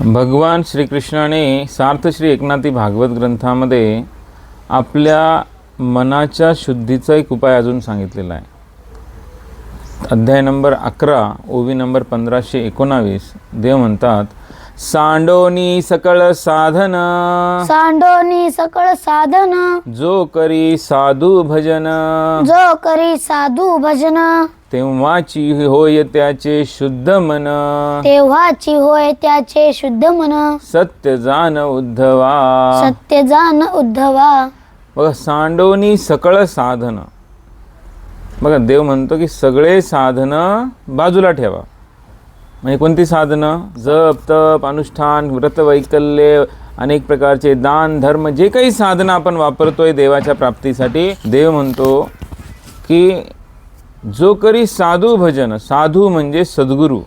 भगवान श्रीकृष्णाने सार्थ श्री एकनाथी भागवत ग्रंथामध्ये आपल्या मनाच्या शुद्धीचा एक उपाय अजून सांगितलेला आहे. अध्याय नंबर अकरा ओवी नंबर पंधराशे एकोणावीस देव म्हणतात सांडोनी सकळ साधन. सांडोनी सकळ साधन. जो करी साधू भजन. जो करी साधू भजन. तेव्हाची होय त्याचे शुद्ध मन. तेव्हाची होय त्याचे शुद्ध मन. सत्य जाण उद्धवा. सत्य जान उद्धवा. बघा सांडोनी सकळ साधन. बघा देव म्हणतो की सगळे साधनं बाजूला ठेवा. म्हणजे कोणती साधनं? जप तप अनुष्ठान व्रतवैकल्य अनेक प्रकारचे दान धर्म जे काही साधनं आपण वापरतोय देवाच्या प्राप्तीसाठी देव म्हणतो की जो करी साधू भजन साधू म्हणजे सद्गुरू.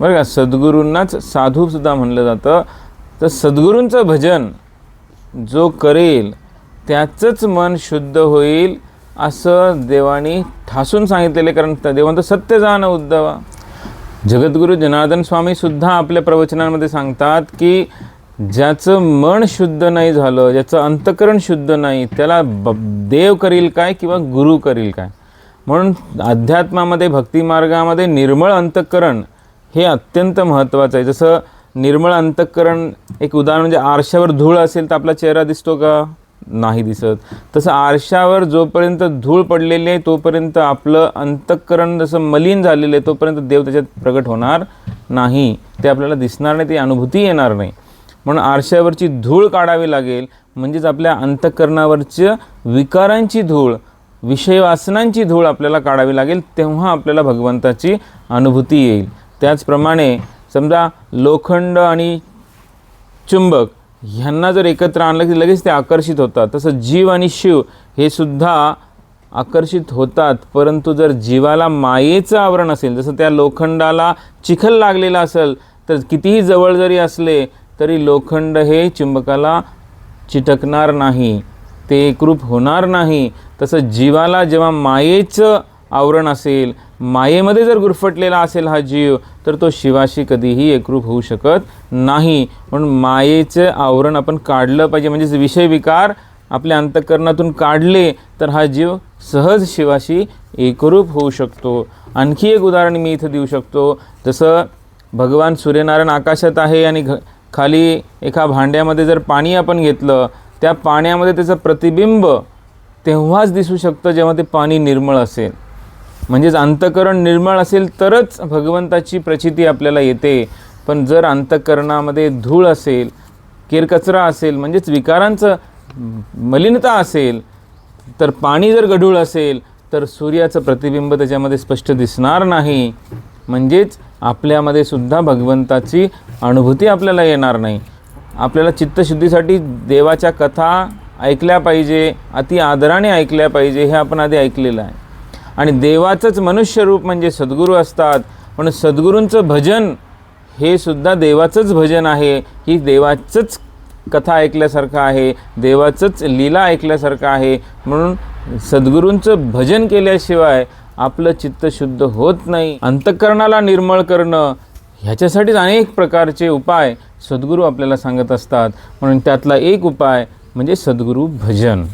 बरं का सद्गुरूंनाच साधूसुद्धा म्हणलं जातं. तर सद्गुरूंचं भजन जो करेल त्याचंच मन शुद्ध होईल असं देवानी ठासून सांगितलेले कारण त- सत्य जाण उद्धवा जगद्गुरू जनार्दन स्वामीसुद्धा आपल्या प्रवचनांमध्ये सांगतात की ज्याचं मन शुद्ध नाही झालं ज्याचं अंतकरण शुद्ध नाही त्याला ब देव करील काय किंवा गुरु करील काय? म्हणून अध्यात्मामध्ये भक्तिमार्गामध्ये निर्मळ अंतःकरण हे अत्यंत महत्त्वाचं आहे. जसं निर्मळ अंतःकरण एक उदाहरण म्हणजे आरशावर धूळ असेल तर आपला चेहरा दिसतो का? नाही दिसत. तसं आरशावर जोपर्यंत धूळ पडलेली आहे तोपर्यंत आपलं अंतःकरण जसं मलिन झालेलं आहे तोपर्यंत देव त्याच्यात प्रगट होणार नाही. ते आपल्याला दिसणार नाही ती अनुभूती येणार नाही. म्हणून आरशावरची धूळ काढावी लागेल. म्हणजेच आपल्या अंतःकरणावरच्या विकारांची धूळ विषय वासनांची धूळ आपल्याला काढावी लागेल तेव्हा आपल्याला भगवंताची अनुभूती येईल. त्याचप्रमाणे समजा लोखंड आणि चुंबक ह्यांना जर एकत्र आणलं की लगेच ते आकर्षित होतात. तसं जीव आणि शिव हे सुद्धा आकर्षित होतात परंतु जर जीवाला मायेचं आवरण असेल जसं त्या लोखंडाला चिखल लागलेला असेल तर कितीही जवळ जरी असले तरी लोखंड हे चुंबकाला चिटकणार नाही. ते एकरूप होणार नाही. तसं जीवाला जेव्हा मायेचं आवरण असेल मायेमध्ये जर गुरफटलेला असेल हा जीव तर तो शिवाशी कधीही एकरूप होऊ शकत नाही. म्हणून मायेचं आवरण आपण काढलं पाहिजे. म्हणजेच विषय विकार आपल्या अंतःकरणातून काढले तर हा जीव सहज शिवाशी एकरूप होऊ शकतो. आणखी एक उदाहरण मी इथं देऊ शकतो. जसं भगवान सूर्यनारायण आकाशात आहे आणि घ खाली एका भांड्यामध्ये जर पाणी आपण घेतलं त्या पाण्यामध्ये त्याचं प्रतिबिंब तेव्हाच दिसू शकतं जेव्हा ते पाणी निर्मळ असेल. म्हणजेच अंतकरण निर्मळ असेल तरच भगवंताची प्रचिती आपल्याला येते. पण जर अंतकरणामध्ये धूळ असेल केरकचरा असेल म्हणजेच विकारांचं मलिनता असेल तर पाणी जर गढूळ असेल तर सूर्याचं प्रतिबिंब त्याच्यामध्ये स्पष्ट दिसणार नाही. म्हणजेच आपल्यामध्ये सुद्धा भगवंताची अनुभूती आपल्याला येणार नाही. आपल्याला चित्तशुद्धीसाठी देवाच्या कथा ऐकल्या पाहिजे अति आदराने ऐकल्या पाहिजे हे आपण आधी ऐकलेलं आहे. आणि देवाचंच मनुष्यरूप म्हणजे सद्गुरू असतात म्हणून सद्गुरूंचं भजन हे सुद्धा देवाचंच भजन आहे. ही देवाचंच कथा ऐकल्यासारखं आहे देवाचंच लीला ऐकल्यासारखं आहे. म्हणून सद्गुरूंचं भजन केल्याशिवाय आपलं चित्त शुद्ध होत नाही. अंतःकरणाला निर्मळ करणं ह्याच्यासाठीच अनेक प्रकारचे उपाय सद्गुरू आपल्याला सांगत असतात. म्हणून त्यातला एक उपाय म्हणजे सद्गुरू भजन.